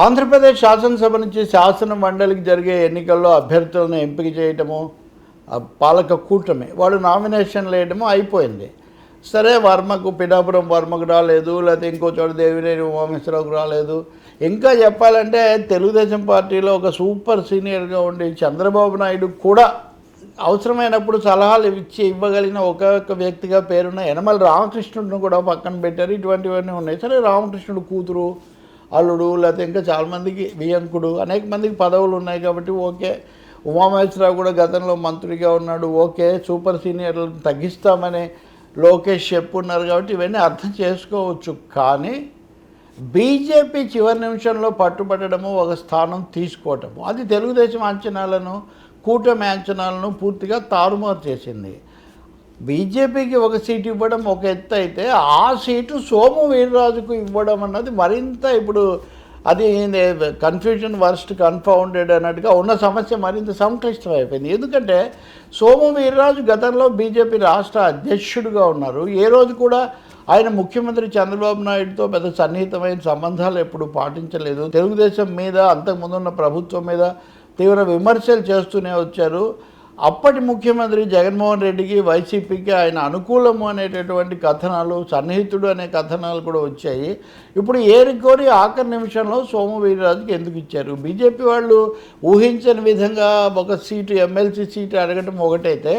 ఆంధ్రప్రదేశ్ శాసనసభ నుంచి శాసన మండలికి జరిగే ఎన్నికల్లో అభ్యర్థులను ఎంపిక చేయటము పాలక కూటమి వాళ్ళు నామినేషన్ వేయడము అయిపోయింది. సరే వర్మకు పిఠాపురం వర్మకు రాలేదు లేకపోతే ఇంకో చోట దేవినేని ఉమామేశ్వరరావుకు రాలేదు. ఇంకా చెప్పాలంటే తెలుగుదేశం పార్టీలో ఒక సూపర్ సీనియర్గా ఉండి చంద్రబాబు నాయుడు కూడా అవసరమైనప్పుడు సలహాలు ఇచ్చి ఇవ్వగలిగిన ఒక్కొక్క వ్యక్తిగా పేరున్న యనమల రామకృష్ణుడిని కూడా పక్కన పెట్టారు. ఇటువంటివన్నీ ఉన్నాయి. సరే రామకృష్ణుడు కూతురు అల్లుడు లేకపోతే ఇంకా చాలామందికి వియంకుడు అనేక మందికి పదవులు ఉన్నాయి కాబట్టి ఓకే. ఉమామహేశ్వరరావు కూడా గతంలో మంత్రిగా ఉన్నాడు ఓకే. సూపర్ సీనియర్లను తగ్గిస్తామని లోకేష్ చెప్పున్నారు కాబట్టి ఇవన్నీ అర్థం చేసుకోవచ్చు. కానీ బీజేపీ చివరి నిమిషంలో పట్టుబట్టడము ఒక స్థానం తీసుకోవటము. అది తెలుగుదేశం అంచనాలను కూటమి అంచనాలను పూర్తిగా తారుమారు చేసింది. బీజేపీకి ఒక సీటు ఇవ్వడం ఒక ఎత్తు అయితే ఆ సీటు సోము వీర్రాజుకు ఇవ్వడం అన్నది మరింత ఇప్పుడు అది కన్ఫ్యూజన్ వర్స్ట్ కన్ఫౌండెడ్ అన్నట్టుగా ఉన్న సమస్య మరింత సంక్లిష్టం అయిపోయింది ఎందుకంటే సోము వీర్రాజు గతంలో బీజేపీ రాష్ట్ర అధ్యక్షుడిగా ఉన్నారు. ఏ రోజు కూడా ఆయన ముఖ్యమంత్రి చంద్రబాబు నాయుడుతో పెద్ద సన్నిహితమైన సంబంధాలు ఎప్పుడు పాటించలేదు. తెలుగుదేశం మీద అంతకుముందున్న ప్రభుత్వం మీద తీవ్ర విమర్శలు చేస్తూనే వచ్చారు. అప్పటి ముఖ్యమంత్రి జగన్మోహన్ రెడ్డికి వైసీపీకి ఆయన అనుకూలము అనేటటువంటి కథనాలు సన్నిహితుడు అనే కథనాలు కూడా వచ్చాయి. ఇప్పుడు ఏరికోరి ఆఖరి నిమిషంలో సోము వీర్రాజుకి ఎందుకు ఇచ్చారు? బీజేపీ వాళ్ళు ఊహించని విధంగా ఒక సీటు ఎమ్మెల్సీ సీటు అడగటం ఒకటైతే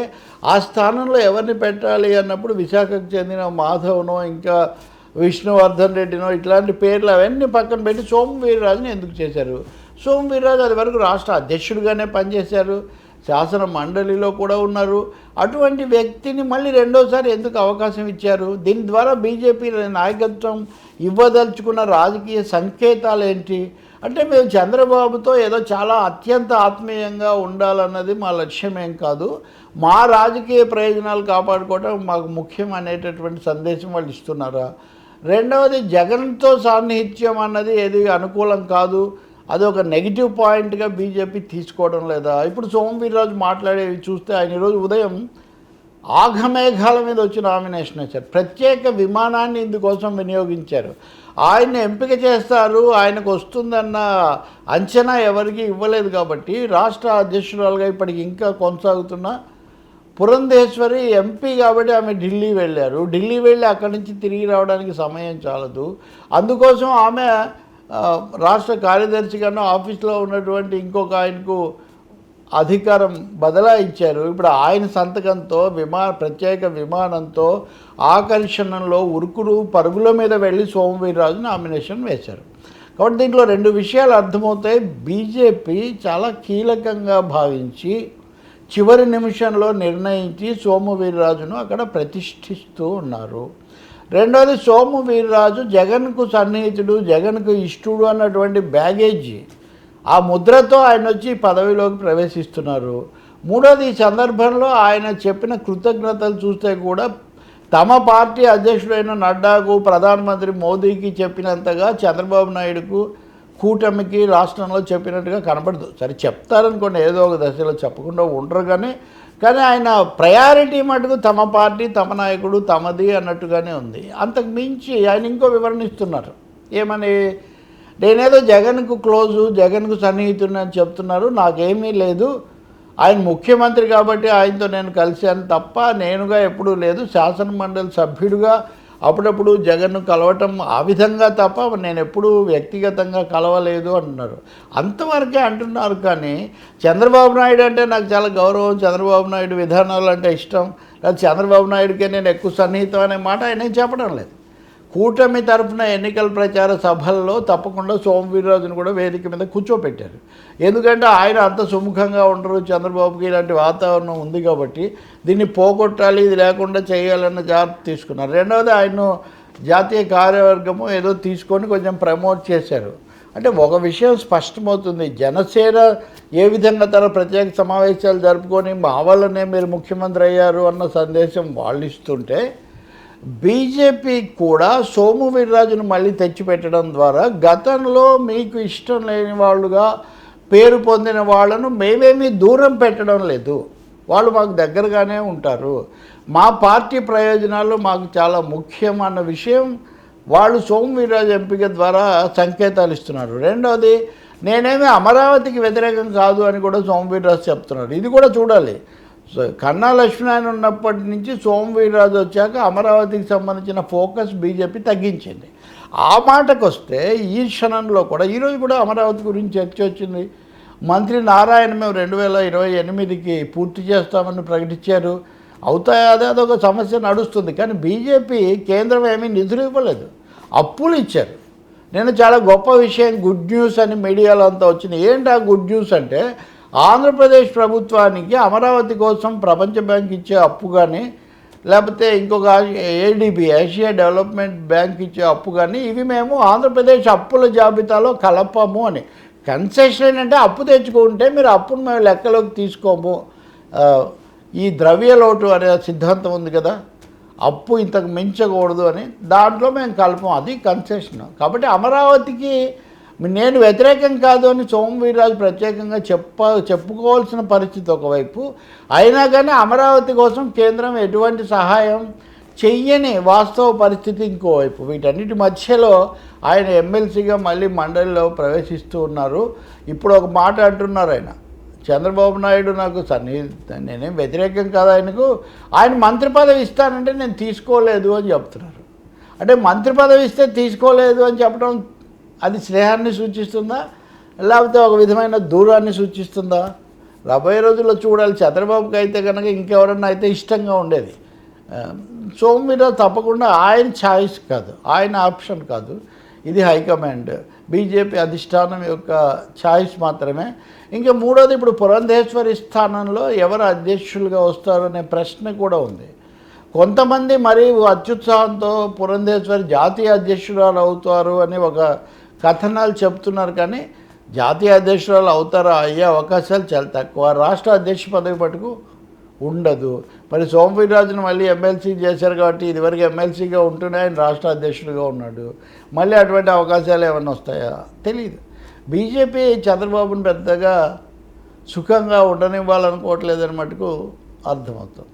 ఆ స్థానంలో ఎవరిని పెట్టాలి అన్నప్పుడు విశాఖకు చెందిన మాధవ్నో ఇంకా విష్ణువర్ధన్ రెడ్డినో ఇట్లాంటి పేర్లు అవన్నీ పక్కన పెట్టి సోము వీర్రాజుని ఎందుకు చేశారు? సోము వీరరాజు అది వరకు రాష్ట్ర అధ్యక్షుడిగానే పనిచేశారు. శాసన మండలిలో కూడా ఉన్నారు. అటువంటి వ్యక్తిని మళ్ళీ రెండోసారి ఎందుకు అవకాశం ఇచ్చారు? దీని ద్వారా బీజేపీ నాయకత్వం ఇవ్వదలుచుకున్న రాజకీయ సంకేతాలు ఏంటి? అంటే మేము చంద్రబాబుతో ఏదో చాలా అత్యంత ఆత్మీయంగా ఉండాలన్నది మా లక్ష్యం ఏం కాదు. మా రాజకీయ ప్రయోజనాలు కాపాడుకోవడం మాకు ముఖ్యం అనేటటువంటి సందేశం వాళ్ళు ఇస్తున్నారా? రెండవది జగన్తో సాన్నిహిత్యం అన్నది ఏది అనుకూలం కాదు. అది ఒక నెగిటివ్ పాయింట్గా బీజేపీ తీసుకోవడం లేదా? ఇప్పుడు సోము వీర్రాజు మాట్లాడేవి చూస్తే ఆయన ఈరోజు ఉదయం ఆఘమేఘాల మీద వచ్చి నామినేషన్ వచ్చారు ప్రత్యేక విమానాన్ని ఇందుకోసం వినియోగించారు. ఆయన ఎంపిక చేస్తారు ఆయనకు వస్తుందన్న అంచనా ఎవరికి ఇవ్వలేదు కాబట్టి రాష్ట్ర అధ్యక్షురాలుగా ఇప్పటికి ఇంకా కొనసాగుతున్న పురంధేశ్వరి ఎంపీ కాబట్టి ఆమె ఢిల్లీ వెళ్ళారు. ఢిల్లీ వెళ్ళి అక్కడి నుంచి తిరిగి రావడానికి సమయం చాలదు. అందుకోసం ఆమె రాష్ట్ర కార్యదర్శిగాను ఆఫీస్లో ఉన్నటువంటి ఇంకొక ఆయనకు అధికారం బదలాయించారు. ఇప్పుడు ఆయన సంతకంతో విమాన ప్రత్యేక విమానంతో ఆకర్షణలో ఉరుకులు పరుగుల మీద వెళ్ళి సోమవీరరాజు నామినేషన్ వేశారు. కాబట్టి దీంట్లో రెండు విషయాలు అర్థమవుతాయి. బీజేపీ చాలా కీలకంగా భావించి చివరి నిమిషంలో నిర్ణయించి సోమవీరరాజును అక్కడ ప్రతిష్ఠిస్తూ ఉన్నారు. రెండోది సోము వీర్రాజు జగన్కు సన్నిహితుడు జగన్కు ఇష్టుడు అన్నటువంటి బ్యాగేజీ. ఆ ముద్రతో ఆయన వచ్చి పదవిలోకి ప్రవేశిస్తున్నారు. మూడోది ఈ సందర్భంలో ఆయన చెప్పిన కృతజ్ఞతలు చూస్తే కూడా తమ పార్టీ అధ్యక్షుడైన నడ్డాకు ప్రధానమంత్రి మోదీకి చెప్పినంతగా చంద్రబాబు నాయుడుకు కూటమికి రాష్ట్రంలో చెప్పినట్టుగా కనపడదు సరే చెప్తారనుకోండి ఏదో ఒక దశలో చెప్పకుండా ఉండరు కానీ కానీ ఆయన ప్రయారిటీ మటుకు తమ పార్టీ తమ నాయకుడు తమది అన్నట్టుగానే ఉంది. అంతకు మించి ఆయన ఇంకో వివరణిస్తున్నారు. ఏమని? నేనేదో జగన్కు క్లోజు జగన్కు సన్నిహితుడిని అని చెప్తున్నారు. నాకేమీ లేదు. ఆయన ముఖ్యమంత్రి కాబట్టి ఆయనతో నేను కలిశాను తప్ప నేనుగా ఎప్పుడూ లేదు. శాసన మండలి సభ్యుడిగా అప్పుడప్పుడు జగన్ను కలవటం ఆ విధంగా తప్ప నేను ఎప్పుడూ వ్యక్తిగతంగా కలవలేదు అంటున్నారు. అంతవరకే అంటున్నారు కానీ చంద్రబాబు నాయుడు అంటే నాకు చాలా గౌరవం చంద్రబాబు నాయుడు విధానాలు అంటే ఇష్టం. లేదా చంద్రబాబు నాయుడికే నేను ఎక్కువ సన్నిహితం అనే మాట ఆయన చెప్పడం లేదు. కూటమి తరఫున ఎన్నికల ప్రచార సభల్లో తప్పకుండా సోమవీర్రాజును కూడా వేదిక మీద కూర్చోపెట్టారు. ఎందుకంటే ఆయన అంత సుముఖంగా ఉండరు చంద్రబాబుకి ఇలాంటి వాతావరణం ఉంది కాబట్టి దీన్ని పోగొట్టాలి ఇది లేకుండా చేయాలన్న జాగ్రత్త తీసుకున్నారు. రెండవది ఆయన జాతీయ కార్యవర్గము ఏదో తీసుకొని కొంచెం ప్రమోట్ చేశారు. అంటే ఒక విషయం స్పష్టమవుతుంది జనసేన ఏ విధంగా తన ప్రత్యేక సమావేశాలు జరుపుకొని మా వల్లనే మీరు ముఖ్యమంత్రి అయ్యారు అన్న సందేశం వాళ్ళు ఇస్తుంటే బీజేపీ కూడా సోము వీర్రాజును మళ్ళీ తెచ్చిపెట్టడం ద్వారా గతంలో మీకు ఇష్టం లేని వాళ్ళుగా పేరు పొందిన వాళ్ళను మేమేమీ దూరం పెట్టడం లేదు. వాళ్ళు మాకు దగ్గరగానే ఉంటారు. మా పార్టీ ప్రయోజనాలు మాకు చాలా ముఖ్యం అన్న విషయం వాళ్ళు సోము వీర్రాజు ఎంపిక ద్వారా సంకేతాలు ఇస్తున్నారు. రెండవది నేనేమి అమరావతికి వ్యతిరేకం కాదు అని కూడా సోము వీర్రాజు చెప్తున్నారు. ఇది కూడా చూడాలి. కన్నా లక్ష్మీనారాయణ ఉన్నప్పటి నుంచి సోమవీరరాజు వచ్చాక అమరావతికి సంబంధించిన ఫోకస్ బీజేపీ తగ్గించింది. ఆ మాటకు వస్తే ఈ క్షణంలో కూడా ఈరోజు కూడా అమరావతి గురించి చర్చ వచ్చింది. మంత్రి నారాయణ మేము రెండు వేల ఇరవై ఎనిమిదికి పూర్తి చేస్తామని ప్రకటించారు. అవుతాయి అదే అదొక సమస్య నడుస్తుంది. కానీ బీజేపీ కేంద్రం ఏమీ నిధులు ఇవ్వలేదు అప్పులు ఇచ్చారు. నేను చాలా గొప్ప విషయం గుడ్ న్యూస్ అని మీడియాలో అంతా వచ్చింది. ఏంటి ఆ గుడ్ న్యూస్ అంటే ఆంధ్రప్రదేశ్ ప్రభుత్వానికి అమరావతి కోసం ప్రపంచ బ్యాంక్ ఇచ్చే అప్పు కానీ లేకపోతే ఇంకొక ఏడిబి ఏషియా డెవలప్మెంట్ బ్యాంక్ ఇచ్చే అప్పు కానీ ఇవి మేము ఆంధ్రప్రదేశ్ అప్పుల జాబితాలో కలపము అని. కన్సెషన్ ఏంటంటే అప్పు తెచ్చుకుంటే మీరు అప్పును మేము లెక్కలోకి తీసుకోము. ఈ ద్రవ్య లోటు అనే సిద్ధాంతం ఉంది కదా. అప్పు ఇంతకు మించకూడదు అని దాంట్లో మేము కలపం. అది కన్సెషన్ కాబట్టి అమరావతికి నేను వ్యతిరేకం కాదు అని సోము వీర్రాజు ప్రత్యేకంగా చెప్ప చెప్పుకోవాల్సిన పరిస్థితి ఒకవైపు. అయినా కానీ అమరావతి కోసం కేంద్రం ఎటువంటి సహాయం చెయ్యని వాస్తవ పరిస్థితి ఇంకోవైపు. వీటన్నిటి మధ్యలో ఆయన ఎమ్మెల్సీగా మళ్ళీ మండలిలో ప్రవేశిస్తూ ఉన్నారు. ఇప్పుడు ఒక మాట అంటున్నారు ఆయన. చంద్రబాబు నాయుడు నాకు సన్ని నేనేం వ్యతిరేకం కాదు ఆయనకు. ఆయన మంత్రి పదవి ఇస్తానంటే నేను తీసుకోలేదు అని చెప్తున్నారు. అంటే మంత్రి పదవి ఇస్తే తీసుకోలేదు అని చెప్పడం అది స్నేహాన్ని సూచిస్తుందా? లేకపోతే ఒక విధమైన దూరాన్ని సూచిస్తుందా? రాబోయే రోజుల్లో చూడాలి. చంద్రబాబుకి అయితే కనుక ఇంకెవరన్నా అయితే ఇష్టంగా ఉండేది. ఆ, తప్పకుండా ఆయన ఛాయిస్ కాదు. ఆయన ఆప్షన్ కాదు. ఇది హైకమాండ్. బీజేపీ అధిష్టానం యొక్క ఛాయిస్ మాత్రమే. ఇంకా మూడోది ఇప్పుడు పురంధేశ్వరి స్థానంలో ఎవరు అధ్యక్షులుగా వస్తారనే ప్రశ్న కూడా ఉంది. కొంతమంది మరి అత్యుత్సాహంతో పురంధేశ్వరి జాతీయ అధ్యక్షురాలు అవుతారు అని ఒక కథనాలు చెప్తున్నారు కానీ జాతీయ అధ్యక్షురాలు అవుతారా అయ్యే అవకాశాలు చాలా తక్కువ. రాష్ట్ర అధ్యక్ష పదవి పట్టుకు ఉండదు. మరి సోమవీరాజును మళ్ళీ ఎమ్మెల్సీ చేశారు కాబట్టి ఇదివరకు ఎమ్మెల్సీగా ఉంటూనే ఆయన రాష్ట్ర అధ్యక్షుడిగా ఉన్నాడు. మళ్ళీ అటువంటి అవకాశాలు ఏమైనా వస్తాయా? తెలియదు బీజేపీ చంద్రబాబును పెద్దగా సుఖంగా ఉండనివ్వాలనుకోవట్లేదని మటుకు అర్థమవుతుంది.